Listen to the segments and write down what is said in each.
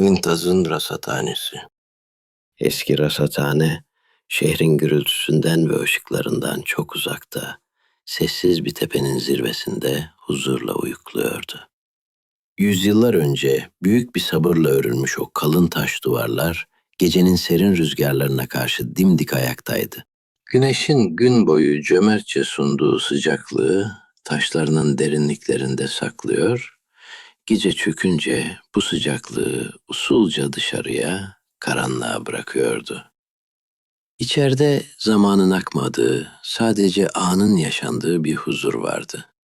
Mümtaz'ın rasathanesi. Eski rasathane, şehrin gürültüsünden ve ışıklarından çok uzakta, sessiz bir tepenin zirvesinde huzurla uyukluyordu. Yüzyıllar önce büyük bir sabırla örülmüş o kalın taş duvarlar, gecenin serin rüzgarlarına karşı dimdik ayaktaydı. Güneşin gün boyu cömertçe sunduğu sıcaklığı taşlarının derinliklerinde saklıyor, gece çökünce bu sıcaklığı usulca dışarıya, karanlığa bırakıyordu. İçeride zamanın akmadığı, sadece anın yaşandığı bir huzur vardı.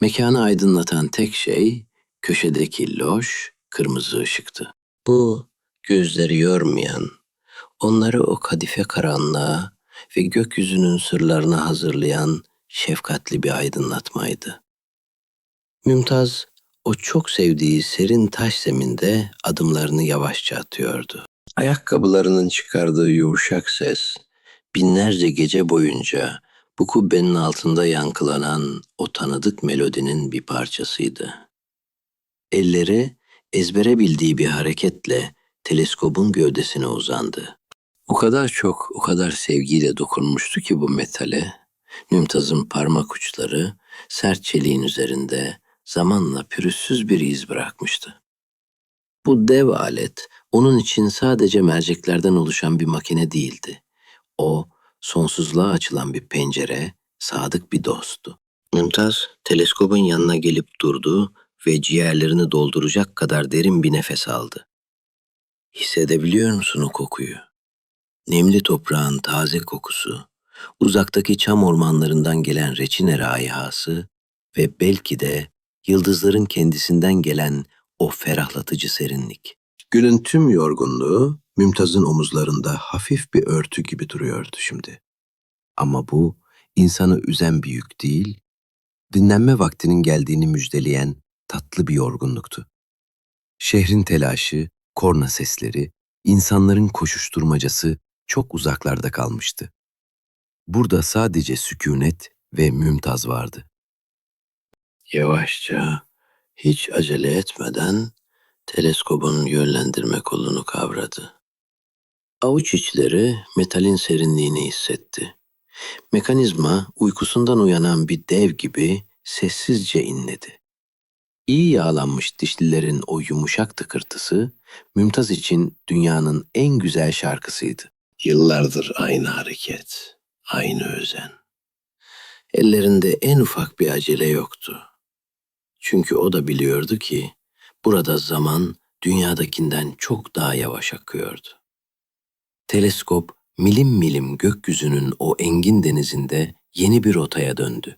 Mekanı aydınlatan tek şey köşedeki loş, kırmızı ışıktı. Bu gözleri yormayan, onları o kadife karanlığa ve gökyüzünün sırlarını hazırlayan şefkatli bir aydınlatmaydı. Mümtaz o çok sevdiği serin taş zeminde adımlarını yavaşça atıyordu. Ayakkabılarının çıkardığı yumuşak ses binlerce gece boyunca bu kubbenin altında yankılanan o tanıdık melodinin bir parçasıydı. Elleri ezbere bildiği bir hareketle teleskobun gövdesine uzandı. O kadar çok, o kadar sevgiyle dokunmuştu ki bu metale, Mümtaz'ın parmak uçları sert çeliğin üzerinde zamanla pürüzsüz bir iz bırakmıştı. Bu dev alet onun için sadece merceklerden oluşan bir makine değildi. O, sonsuzluğa açılan bir pencere, sadık bir dosttu. Mümtaz, teleskobun yanına gelip durdu ve ciğerlerini dolduracak kadar derin bir nefes aldı. Hissedebiliyor musun o kokuyu? Nemli toprağın taze kokusu, uzaktaki çam ormanlarından gelen reçine raihası ve belki de yıldızların kendisinden gelen o ferahlatıcı serinlik. Günün tüm yorgunluğu Mümtaz'ın omuzlarında hafif bir örtü gibi duruyordu şimdi. Ama bu insanı üzen bir yük değil, dinlenme vaktinin geldiğini müjdeleyen tatlı bir yorgunluktu. Şehrin telaşı, korna sesleri, insanların koşuşturmacası çok uzaklarda kalmıştı. Burada sadece sükunet ve mümtaz vardı. Yavaşça, hiç acele etmeden teleskobun yönlendirme kolunu kavradı. Avuç içleri metalin serinliğini hissetti. Mekanizma uykusundan uyanan bir dev gibi sessizce inledi. İyi yağlanmış dişlilerin o yumuşak tıkırtısı Mümtaz için dünyanın en güzel şarkısıydı. Yıllardır aynı hareket, aynı özen. Ellerinde en ufak bir acele yoktu. Çünkü o da biliyordu ki burada zaman dünyadakinden çok daha yavaş akıyordu. Teleskop milim milim gökyüzünün o engin denizinde yeni bir rotaya döndü.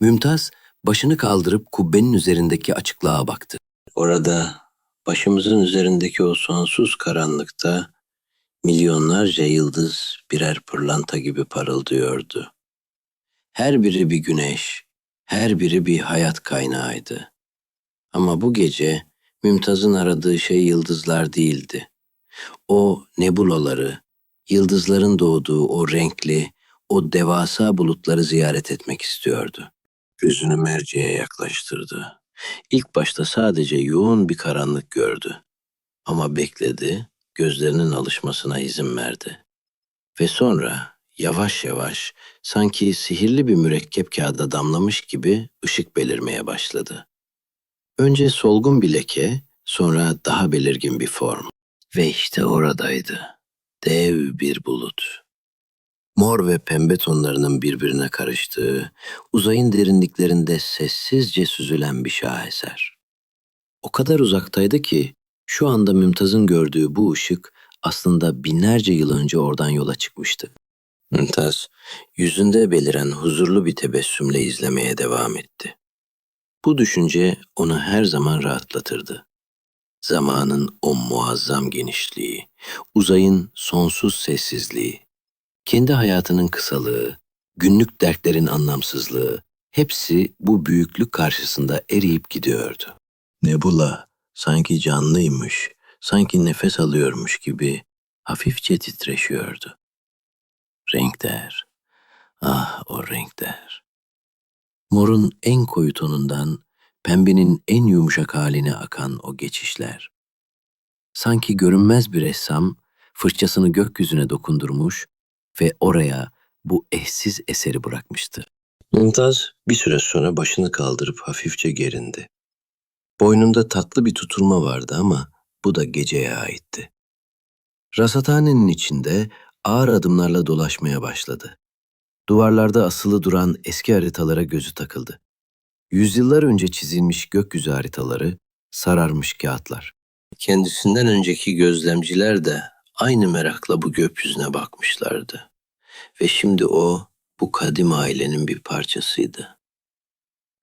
Mümtaz başını kaldırıp kubbenin üzerindeki açıklığa baktı. Orada başımızın üzerindeki o sonsuz karanlıkta milyonlarca yıldız birer pırlanta gibi parıldıyordu. Her biri bir güneş, her biri bir hayat kaynağıydı. Ama bu gece Mümtaz'ın aradığı şey yıldızlar değildi. O nebulaları, yıldızların doğduğu o renkli, o devasa bulutları ziyaret etmek istiyordu. Gözünü merceğe yaklaştırdı. İlk başta sadece yoğun bir karanlık gördü. Ama bekledi, gözlerinin alışmasına izin verdi. Ve sonra yavaş yavaş sanki sihirli bir mürekkep kağıda damlamış gibi ışık belirmeye başladı. Önce solgun bir leke, sonra daha belirgin bir form. Ve işte oradaydı. Dev bir bulut. Mor ve pembe tonlarının birbirine karıştığı, uzayın derinliklerinde sessizce süzülen bir şaheser. O kadar uzaktaydı ki şu anda Mümtaz'ın gördüğü bu ışık aslında binlerce yıl önce oradan yola çıkmıştı. Mümtaz, yüzünde beliren huzurlu bir tebessümle izlemeye devam etti. Bu düşünce onu her zaman rahatlatırdı. Zamanın o muazzam genişliği, uzayın sonsuz sessizliği, kendi hayatının kısalığı, günlük dertlerin anlamsızlığı, hepsi bu büyüklük karşısında eriyip gidiyordu. Nebula sanki canlıymış, sanki nefes alıyormuş gibi hafifçe titreşiyordu. Renkler, ah o renkler. Morun en koyu tonundan pembenin en yumuşak haline akan o geçişler. Sanki görünmez bir ressam fırçasını gökyüzüne dokundurmuş ve oraya bu eşsiz eseri bırakmıştı. Mümtaz bir süre sonra başını kaldırıp hafifçe gerindi. Boynunda tatlı bir tutulma vardı ama bu da geceye aitti. Rasathanenin içinde ağır adımlarla dolaşmaya başladı. Duvarlarda asılı duran eski haritalara gözü takıldı. Yüzyıllar önce çizilmiş gökyüzü haritaları, sararmış kağıtlar. Kendisinden önceki gözlemciler de aynı merakla bu gökyüzüne bakmışlardı. Ve şimdi o bu kadim ailenin bir parçasıydı.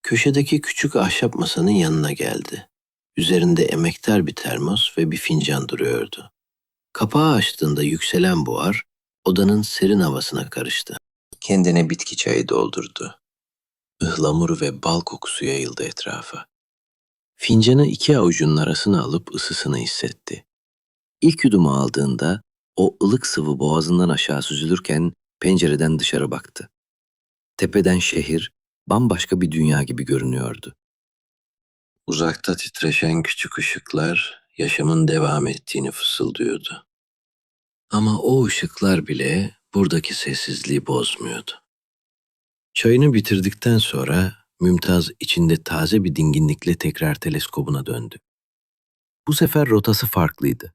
Köşedeki küçük ahşap masanın yanına geldi. Üzerinde emektar bir termos ve bir fincan duruyordu. Kapağı açtığında yükselen buhar odanın serin havasına karıştı. Kendine bitki çayı doldurdu. Ihlamur ve bal kokusu yayıldı etrafa. Fincanı iki avucunun arasına alıp ısısını hissetti. İlk yudumu aldığında o ılık sıvı boğazından aşağı süzülürken pencereden dışarı baktı. Tepeden şehir bambaşka bir dünya gibi görünüyordu. Uzakta titreşen küçük ışıklar yaşamın devam ettiğini fısıldıyordu. Ama o ışıklar bile buradaki sessizliği bozmuyordu. Çayını bitirdikten sonra Mümtaz içinde taze bir dinginlikle tekrar teleskobuna döndü. Bu sefer rotası farklıydı.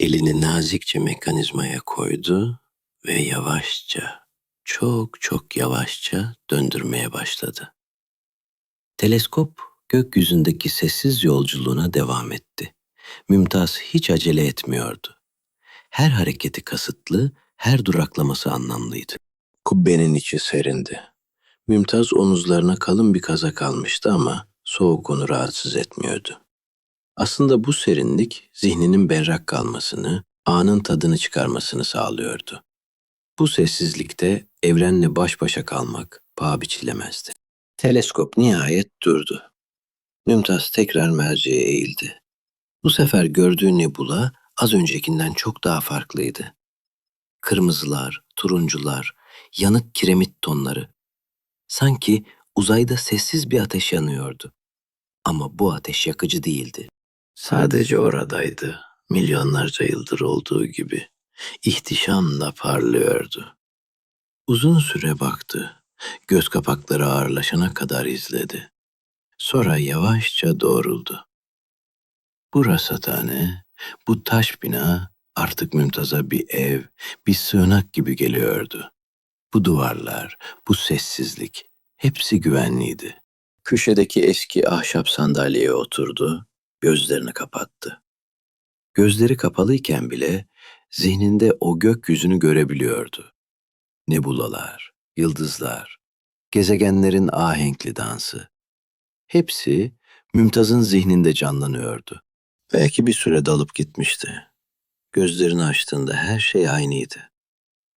Elini nazikçe mekanizmaya koydu ve yavaşça, çok çok yavaşça döndürmeye başladı. Teleskop gökyüzündeki sessiz yolculuğuna devam etti. Mümtaz hiç acele etmiyordu. Her hareketi kasıtlı, her duraklaması anlamlıydı. Kubbenin içi serindi. Mümtaz omuzlarına kalın bir kazak almıştı ama soğuk onu rahatsız etmiyordu. Aslında bu serinlik zihninin berrak kalmasını, anın tadını çıkarmasını sağlıyordu. Bu sessizlikte evrenle baş başa kalmak paha biçilemezdi. Teleskop nihayet durdu. Mümtaz tekrar merceğe eğildi. Bu sefer gördüğü nebula az öncekinden çok daha farklıydı. Kırmızılar, turuncular, yanık kiremit tonları. Sanki uzayda sessiz bir ateş yanıyordu. Ama bu ateş yakıcı değildi. Sadece oradaydı. Milyonlarca yıldır olduğu gibi. ihtişamla parlıyordu. Uzun süre baktı. Göz kapakları ağırlaşana kadar izledi. Sonra yavaşça doğruldu. Bu rasathane, bu taş bina artık Mümtaz'a bir ev, bir sığınak gibi geliyordu. Bu duvarlar, bu sessizlik, hepsi güvenliydi. Köşedeki eski ahşap sandalyeye oturdu, gözlerini kapattı. Gözleri kapalıyken bile zihninde o gökyüzünü görebiliyordu. Nebulalar, yıldızlar, gezegenlerin ahenkli dansı. Hepsi Mümtaz'ın zihninde canlanıyordu. Belki bir süre dalıp gitmişti. Gözlerini açtığında her şey aynıydı.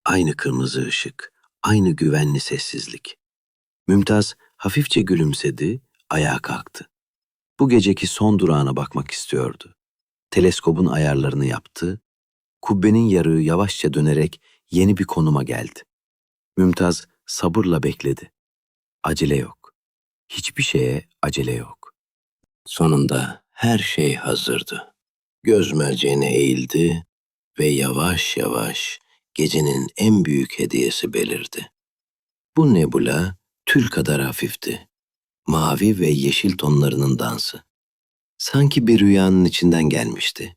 Aynı kırmızı ışık, aynı güvenli sessizlik. Mümtaz hafifçe gülümsedi, ayağa kalktı. Bu geceki son durağına bakmak istiyordu. Teleskobun ayarlarını yaptı. Kubbenin yarığı yavaşça dönerek yeni bir konuma geldi. Mümtaz sabırla bekledi. Acele yok. Hiçbir şeye acele yok. Sonunda her şey hazırdı. Göz merceğine eğildi ve yavaş yavaş gecenin en büyük hediyesi belirdi. Bu nebula tül kadar hafifti. Mavi ve yeşil tonlarının dansı. Sanki bir rüyanın içinden gelmişti.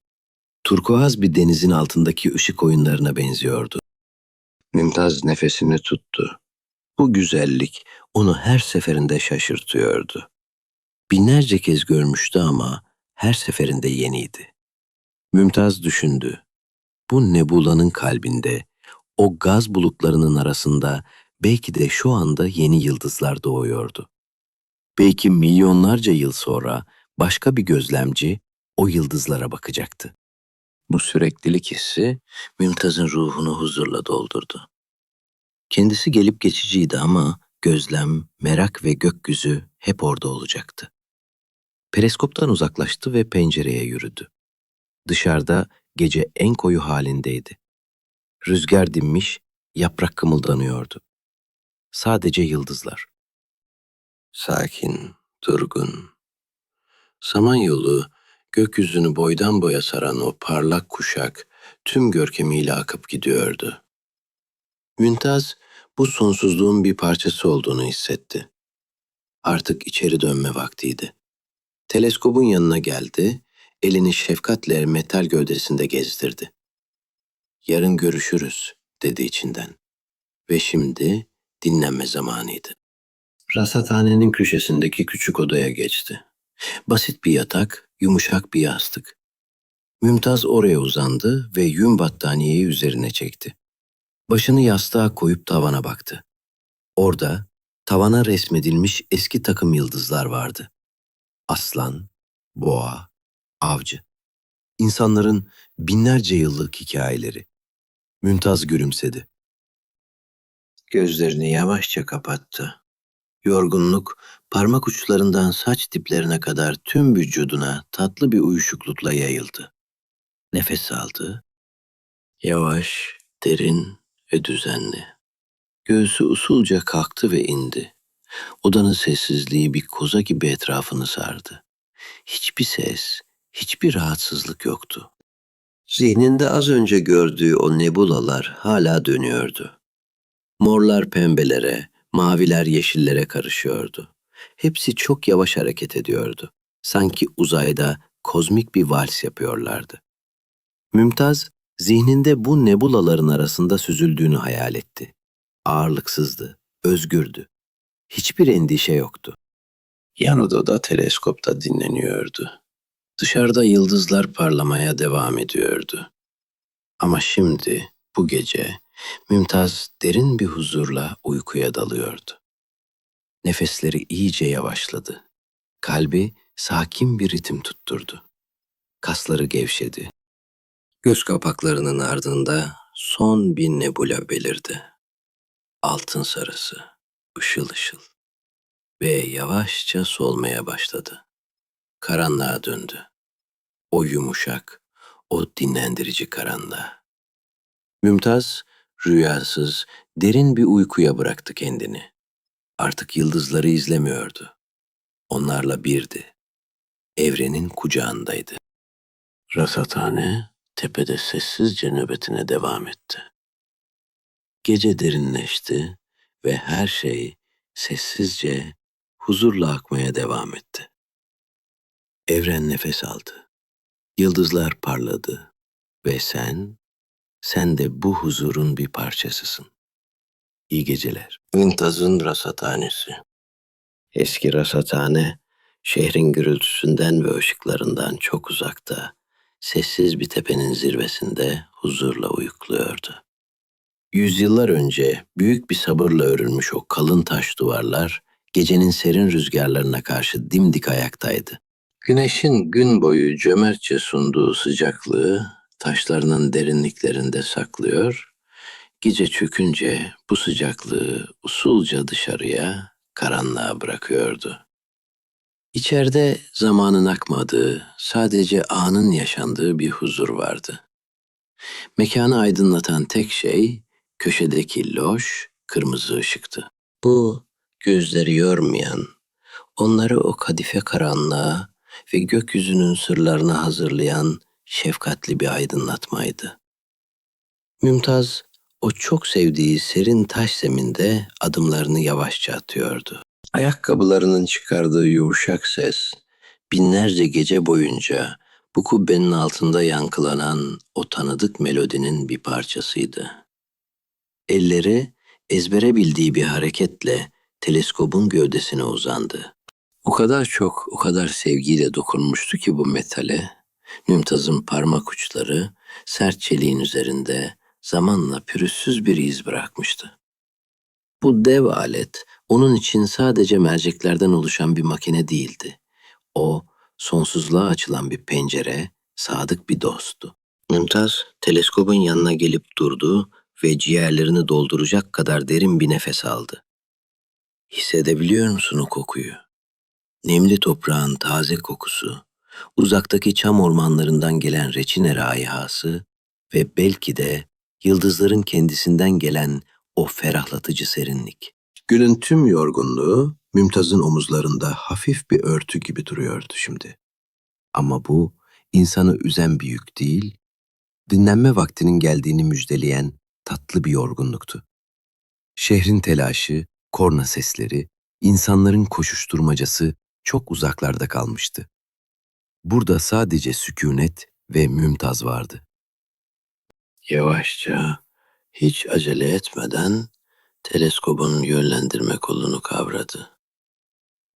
Turkuaz bir denizin altındaki ışık oyunlarına benziyordu. Mümtaz nefesini tuttu. Bu güzellik onu her seferinde şaşırtıyordu. Binlerce kez görmüştü ama her seferinde yeniydi. Mümtaz düşündü. Bu nebulanın kalbinde, o gaz bulutlarının arasında belki de şu anda yeni yıldızlar doğuyordu. Belki milyonlarca yıl sonra başka bir gözlemci o yıldızlara bakacaktı. Bu süreklilik hissi Mümtaz'ın ruhunu huzurla doldurdu. Kendisi gelip geçiciydi ama gözlem, merak ve gökyüzü hep orada olacaktı. Pereskoptan uzaklaştı ve pencereye yürüdü. Dışarıda gece en koyu halindeydi. Rüzgar dinmiş, yaprak kımıldanıyordu. Sadece yıldızlar. Sakin, durgun. Samanyolu Gökyüzünü boydan boya saran o parlak kuşak tüm görkemiyle akıp gidiyordu. Mümtaz bu sonsuzluğun bir parçası olduğunu hissetti. Artık içeri dönme vaktiydi. Teleskobun yanına geldi, elini şefkatle metal gövdesinde gezdirdi. Yarın görüşürüz, dedi içinden. Ve şimdi dinlenme zamanıydı. Rasathanenin köşesindeki küçük odaya geçti. Basit bir yatak, yumuşak bir yastık. Mümtaz oraya uzandı ve yün battaniyeyi üzerine çekti. Başını yastığa koyup tavana baktı. Orada tavana resmedilmiş eski takım yıldızlar vardı. Aslan, boğa, avcı. İnsanların binlerce yıllık hikayeleri. Mümtaz gülümsedi. Gözlerini yavaşça kapattı. Yorgunluk parmak uçlarından saç diplerine kadar tüm vücuduna tatlı bir uyuşuklukla yayıldı. Nefes aldı. Yavaş, derin ve düzenli. Göğsü usulca kalktı ve indi. Odanın sessizliği bir koza gibi etrafını sardı. Hiçbir ses, hiçbir rahatsızlık yoktu. Zihninde az önce gördüğü o nebulalar hala dönüyordu. Morlar pembelere, maviler yeşillere karışıyordu. Hepsi çok yavaş hareket ediyordu. Sanki uzayda kozmik bir vals yapıyorlardı. Mümtaz, zihninde bu nebulaların arasında süzüldüğünü hayal etti. Ağırlıksızdı, özgürdü. Hiçbir endişe yoktu. Yan odada teleskopta dinleniyordu. Dışarıda yıldızlar parlamaya devam ediyordu. Ama şimdi, bu gece, Mümtaz derin bir huzurla uykuya dalıyordu. Nefesleri iyice yavaşladı. Kalbi sakin bir ritim tutturdu. Kasları gevşedi. Göz kapaklarının ardında son bir nebula belirdi. Altın sarısı, ışıl ışıl ve yavaşça solmaya başladı. Karanlığa döndü. O yumuşak, o dinlendirici karanlığa. Mümtaz rüyasız, derin bir uykuya bıraktı kendini. Artık yıldızları izlemiyordu. Onlarla birdi. Evrenin kucağındaydı. Rasathane tepede sessizce nöbetine devam etti. Gece derinleşti ve her şey sessizce, huzurla akmaya devam etti. Evren nefes aldı. Yıldızlar parladı ve sen sen de bu huzurun bir parçasısın. İyi geceler. Mümtaz'ın rasathanesi. Eski rasathane, şehrin gürültüsünden ve ışıklarından çok uzakta, sessiz bir tepenin zirvesinde huzurla uyukluyordu. Yüzyıllar önce büyük bir sabırla örülmüş o kalın taş duvarlar, gecenin serin rüzgarlarına karşı dimdik ayaktaydı. Güneşin gün boyu cömertçe sunduğu sıcaklığı taşlarının derinliklerinde saklıyor, gece çökünce bu sıcaklığı usulca dışarıya, karanlığa bırakıyordu. İçeride zamanın akmadığı, sadece anın yaşandığı bir huzur vardı. Mekanı aydınlatan tek şey, köşedeki loş, kırmızı ışıktı. Bu, gözleri yormayan, onları o kadife karanlığa ve gökyüzünün sırlarını hazırlayan şefkatli bir aydınlatmaydı. Mümtaz o çok sevdiği serin taş zeminde adımlarını yavaşça atıyordu. Ayakkabılarının çıkardığı yumuşak ses binlerce gece boyunca bu kubbenin altında yankılanan o tanıdık melodinin bir parçasıydı. Elleri ezbere bildiği bir hareketle teleskobun gövdesine uzandı. O kadar çok, o kadar sevgiyle dokunmuştu ki bu metale, Mümtaz'ın parmak uçları sert çeliğin üzerinde zamanla pürüzsüz bir iz bırakmıştı. Bu dev alet onun için sadece merceklerden oluşan bir makine değildi. O, sonsuzluğa açılan bir pencere, sadık bir dosttu. Mümtaz, teleskobun yanına gelip durdu ve ciğerlerini dolduracak kadar derin bir nefes aldı. Hissedebiliyor musun o kokuyu? Nemli toprağın taze kokusu, uzaktaki çam ormanlarından gelen reçine raihası ve belki de yıldızların kendisinden gelen o ferahlatıcı serinlik. Günün tüm yorgunluğu Mümtaz'ın omuzlarında hafif bir örtü gibi duruyordu şimdi. Ama bu insanı üzen bir yük değil, dinlenme vaktinin geldiğini müjdeleyen tatlı bir yorgunluktu. Şehrin telaşı, korna sesleri, insanların koşuşturmacası çok uzaklarda kalmıştı. Burada sadece sükunet ve mümtaz vardı. Yavaşça, hiç acele etmeden teleskobun yönlendirme kolunu kavradı.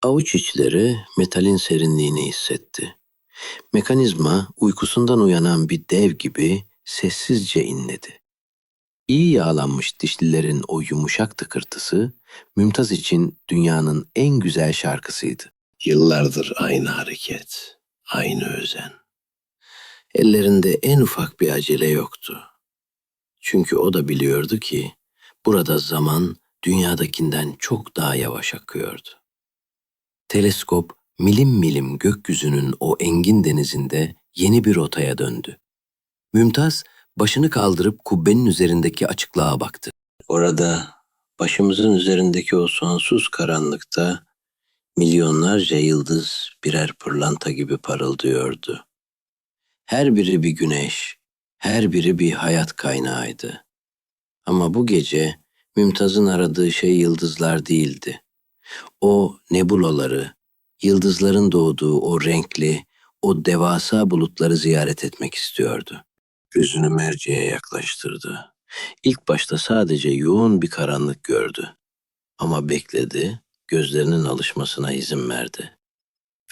Avuç içleri metalin serinliğini hissetti. Mekanizma uykusundan uyanan bir dev gibi sessizce inledi. İyi yağlanmış dişlilerin o yumuşak tıkırtısı Mümtaz için dünyanın en güzel şarkısıydı. Yıllardır aynı hareket, aynı özen. Ellerinde en ufak bir acele yoktu. Çünkü o da biliyordu ki burada zaman dünyadakinden çok daha yavaş akıyordu. Teleskop milim milim gökyüzünün o engin denizinde yeni bir rotaya döndü. Mümtaz başını kaldırıp kubbenin üzerindeki açıklığa baktı. Orada başımızın üzerindeki o sonsuz karanlıkta milyonlarca yıldız birer pırlanta gibi parıldıyordu. Her biri bir güneş, her biri bir hayat kaynağıydı. Ama bu gece Mümtaz'ın aradığı şey yıldızlar değildi. O nebulaları, yıldızların doğduğu o renkli, o devasa bulutları ziyaret etmek istiyordu. Gözünü merceğe yaklaştırdı. İlk başta sadece yoğun bir karanlık gördü. Ama bekledi, gözlerinin alışmasına izin verdi.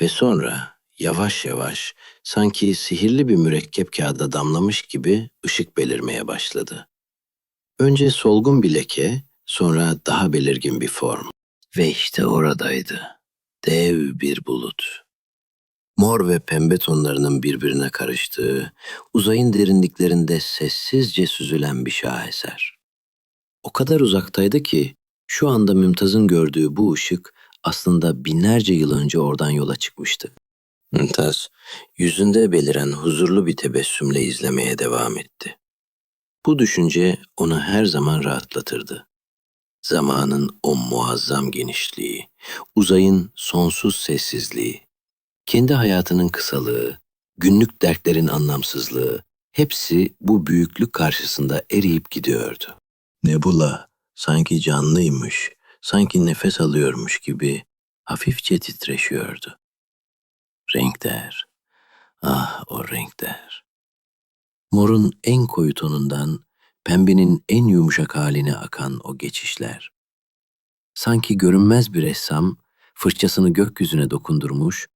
Ve sonra yavaş yavaş sanki sihirli bir mürekkep kağıda damlamış gibi ışık belirmeye başladı. Önce solgun bir leke, sonra daha belirgin bir form. Ve işte oradaydı. Dev bir bulut. Mor ve pembe tonlarının birbirine karıştığı, uzayın derinliklerinde sessizce süzülen bir şaheser. O kadar uzaktaydı ki şu anda Mümtaz'ın gördüğü bu ışık aslında binlerce yıl önce oradan yola çıkmıştı. Mümtaz, yüzünde beliren huzurlu bir tebessümle izlemeye devam etti. Bu düşünce onu her zaman rahatlatırdı. Zamanın o muazzam genişliği, uzayın sonsuz sessizliği, kendi hayatının kısalığı, günlük dertlerin anlamsızlığı, hepsi bu büyüklük karşısında eriyip gidiyordu. Nebula sanki canlıymış, sanki nefes alıyormuş gibi hafifçe titreşiyordu. Renkler, ah o renkler. Morun en koyu tonundan pembenin en yumuşak haline akan o geçişler. Sanki görünmez bir ressam fırçasını gökyüzüne dokundurmuş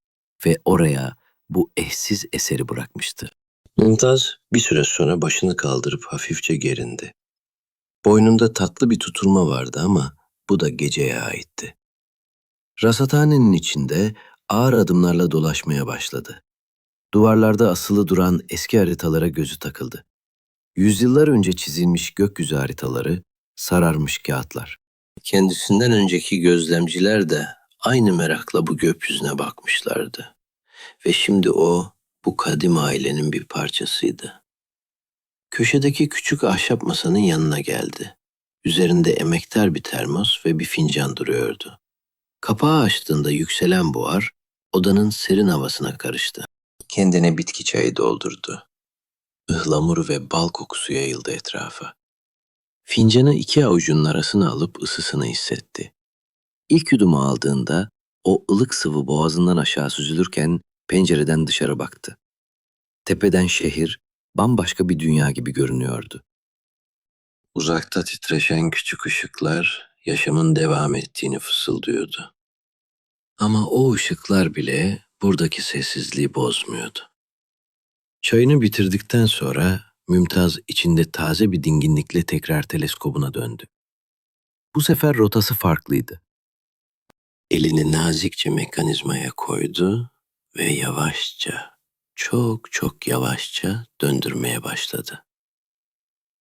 ve oraya bu eşsiz eseri bırakmıştı. Mümtaz bir süre sonra başını kaldırıp hafifçe gerindi. Boynunda tatlı bir tutulma vardı ama bu da geceye aitti. Rasathanenin içinde ağır adımlarla dolaşmaya başladı. Duvarlarda asılı duran eski haritalara gözü takıldı. Yüzyıllar önce çizilmiş gökyüzü haritaları, sararmış kağıtlar. Kendisinden önceki gözlemciler de aynı merakla bu gökyüzüne bakmışlardı. Ve şimdi o bu kadim ailenin bir parçasıydı. Köşedeki küçük ahşap masanın yanına geldi. Üzerinde emektar bir termos ve bir fincan duruyordu. Kapağı açtığında yükselen buhar odanın serin havasına karıştı. Kendine bitki çayı doldurdu. Ihlamur ve bal kokusu yayıldı etrafa. Fincanı iki avucunun arasına alıp ısısını hissetti. İlk yudumu aldığında o ılık sıvı boğazından aşağı süzülürken pencereden dışarı baktı. Tepeden şehir bambaşka bir dünya gibi görünüyordu. Uzakta titreşen küçük ışıklar yaşamın devam ettiğini fısıldıyordu. Ama o ışıklar bile buradaki sessizliği bozmuyordu. Çayını bitirdikten sonra Mümtaz içinde taze bir dinginlikle tekrar teleskobuna döndü. Bu sefer rotası farklıydı. Elini nazikçe mekanizmaya koydu ve yavaşça, çok çok yavaşça döndürmeye başladı.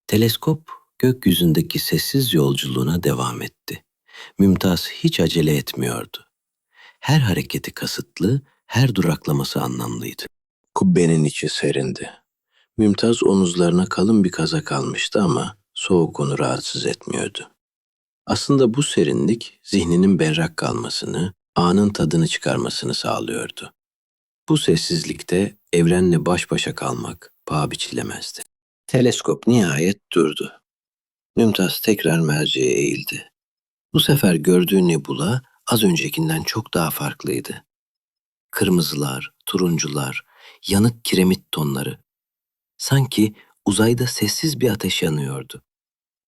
Teleskop gökyüzündeki sessiz yolculuğuna devam etti. Mümtaz hiç acele etmiyordu. Her hareketi kasıtlı, her duraklaması anlamlıydı. Kubbenin içi serindi. Mümtaz omuzlarına kalın bir kazak almıştı ama soğuk onu rahatsız etmiyordu. Aslında bu serinlik zihninin berrak kalmasını, anın tadını çıkarmasını sağlıyordu. Bu sessizlikte evrenle baş başa kalmak paha biçilemezdi. Teleskop nihayet durdu. Mümtaz tekrar merceğe eğildi. Bu sefer gördüğü nebula az öncekinden çok daha farklıydı. Kırmızılar, turuncular, yanık kiremit tonları. Sanki uzayda sessiz bir ateş yanıyordu.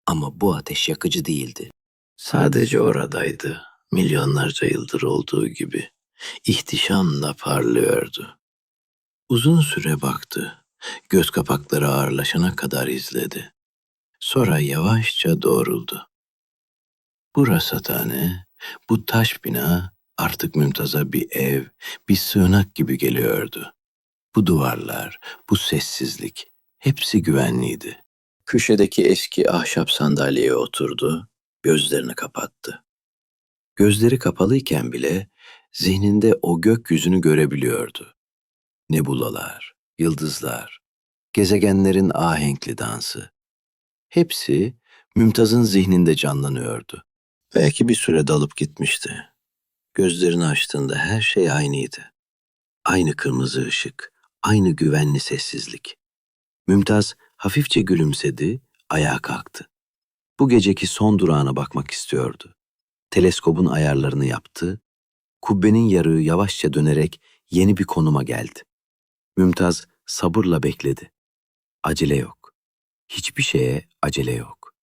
Ama bu ateş yakıcı değildi. Sadece oradaydı. Milyonlarca yıldır olduğu gibi. ihtişamla parlıyordu. Uzun süre baktı. Göz kapakları ağırlaşana kadar izledi. Sonra yavaşça doğruldu. Bu rasathane, bu taş bina artık Mümtaz'a bir ev, bir sığınak gibi geliyordu. Bu duvarlar, bu sessizlik, hepsi güvenliydi. Köşedeki eski ahşap sandalyeye oturdu, gözlerini kapattı. Gözleri kapalıyken bile zihninde o gökyüzünü görebiliyordu. Nebulalar, yıldızlar, gezegenlerin ahenkli dansı. Hepsi Mümtaz'ın zihninde canlanıyordu. Belki bir süre dalıp gitmişti. Gözlerini açtığında her şey aynıydı. Aynı kırmızı ışık, aynı güvenli sessizlik. Mümtaz hafifçe gülümsedi, ayağa kalktı. Bu geceki son durağına bakmak istiyordu. Teleskobun ayarlarını yaptı. Kubbenin yarığı yavaşça dönerek yeni bir konuma geldi. Mümtaz sabırla bekledi. Acele yok. Hiçbir şeye acele yok.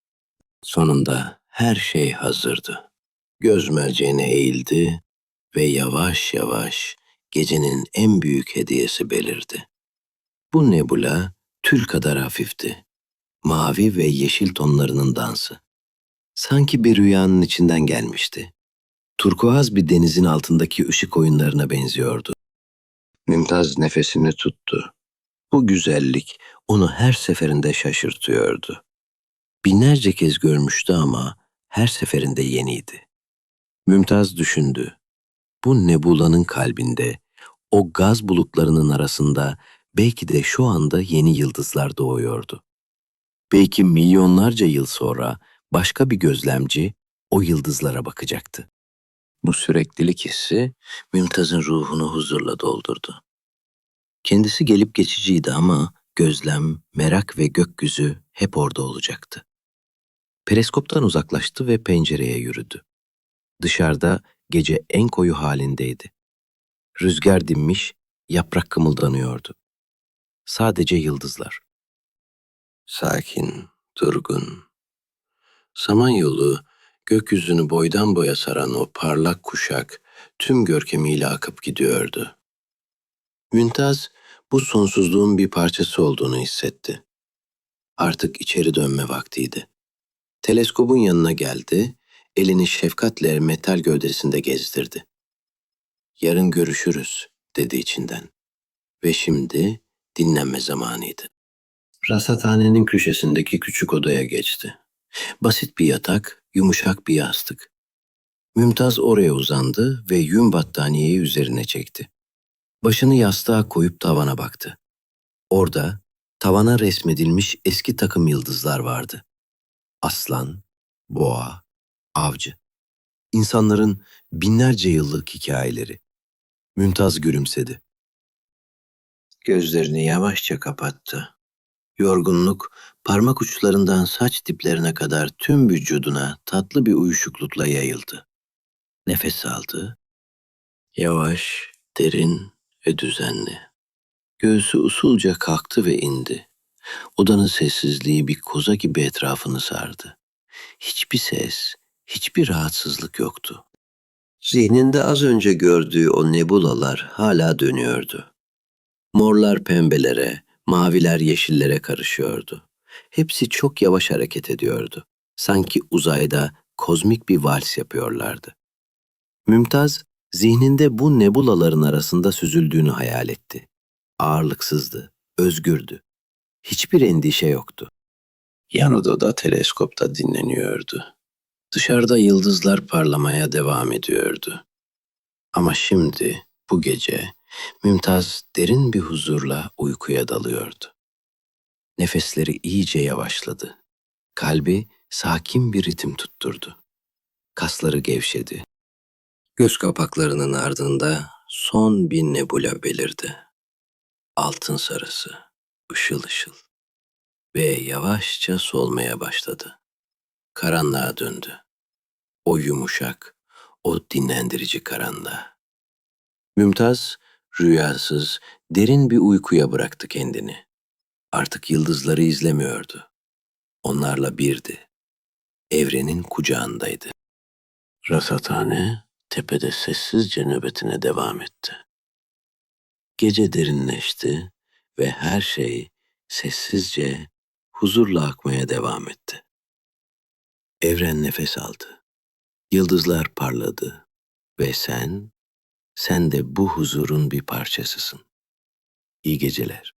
Sonunda her şey hazırdı. Göz merceğine eğildi ve yavaş yavaş gecenin en büyük hediyesi belirdi. Bu nebula tül kadar hafifti. Mavi ve yeşil tonlarının dansı. Sanki bir rüyanın içinden gelmişti. Turkuaz bir denizin altındaki ışık oyunlarına benziyordu. Mümtaz nefesini tuttu. Bu güzellik onu her seferinde şaşırtıyordu. Binlerce kez görmüştü ama her seferinde yeniydi. Mümtaz düşündü. Bu nebulanın kalbinde, o gaz bulutlarının arasında belki de şu anda yeni yıldızlar doğuyordu. Belki milyonlarca yıl sonra başka bir gözlemci o yıldızlara bakacaktı. Bu süreklilik hissi Mümtaz'ın ruhunu huzurla doldurdu. Kendisi gelip geçiciydi ama gözlem, merak ve gökyüzü hep orada olacaktı. Pereskoptan uzaklaştı ve pencereye yürüdü. Dışarıda gece en koyu halindeydi. Rüzgar dinmiş, yaprak kımıldanıyordu. Sadece yıldızlar. Sakin, durgun. Samanyolu, gökyüzünü boydan boya saran o parlak kuşak tüm görkemiyle akıp gidiyordu. Mümtaz bu sonsuzluğun bir parçası olduğunu hissetti. Artık içeri dönme vaktiydi. Teleskobun yanına geldi, elini şefkatle metal gövdesinde gezdirdi. Yarın görüşürüz, dedi içinden. Ve şimdi dinlenme zamanıydı. Rasathanenin köşesindeki küçük odaya geçti. Basit bir yatak, yumuşak bir yastık. Mümtaz oraya uzandı ve yün battaniyeyi üzerine çekti. Başını yastığa koyup tavana baktı. Orada tavana resmedilmiş eski takım yıldızlar vardı. Aslan, boğa, avcı. İnsanların binlerce yıllık hikayeleri. Mümtaz gülümsedi. Gözlerini yavaşça kapattı. Yorgunluk parmak uçlarından saç diplerine kadar tüm vücuduna tatlı bir uyuşuklukla yayıldı. Nefes aldı. Yavaş, derin ve düzenli. Göğsü usulca kalktı ve indi. Odanın sessizliği bir koza gibi etrafını sardı. Hiçbir ses, hiçbir rahatsızlık yoktu. Zihninde az önce gördüğü o nebulalar hala dönüyordu. Morlar pembelere, maviler yeşillere karışıyordu. Hepsi çok yavaş hareket ediyordu. Sanki uzayda kozmik bir vals yapıyorlardı. Mümtaz, zihninde bu nebulaların arasında süzüldüğünü hayal etti. Ağırlıksızdı, özgürdü. Hiçbir endişe yoktu. Yan odada teleskopta dinleniyordu. Dışarıda yıldızlar parlamaya devam ediyordu. Ama şimdi, bu gece, Mümtaz derin bir huzurla uykuya dalıyordu. Nefesleri iyice yavaşladı. Kalbi sakin bir ritim tutturdu. Kasları gevşedi. Göz kapaklarının ardında son bir nebula belirdi. altın sarısı, ışıl ışıl ve yavaşça solmaya başladı. Karanlığa döndü. O yumuşak, o dinlendirici karanlığa. Mümtaz, rüyasız, derin bir uykuya bıraktı kendini. Artık yıldızları izlemiyordu. Onlarla birdi. Evrenin kucağındaydı. Rasathane tepede sessizce nöbetine devam etti. Gece derinleşti ve her şey sessizce, huzurla akmaya devam etti. Evren nefes aldı. Yıldızlar parladı ve sen, sen de bu huzurun bir parçasısın. İyi geceler.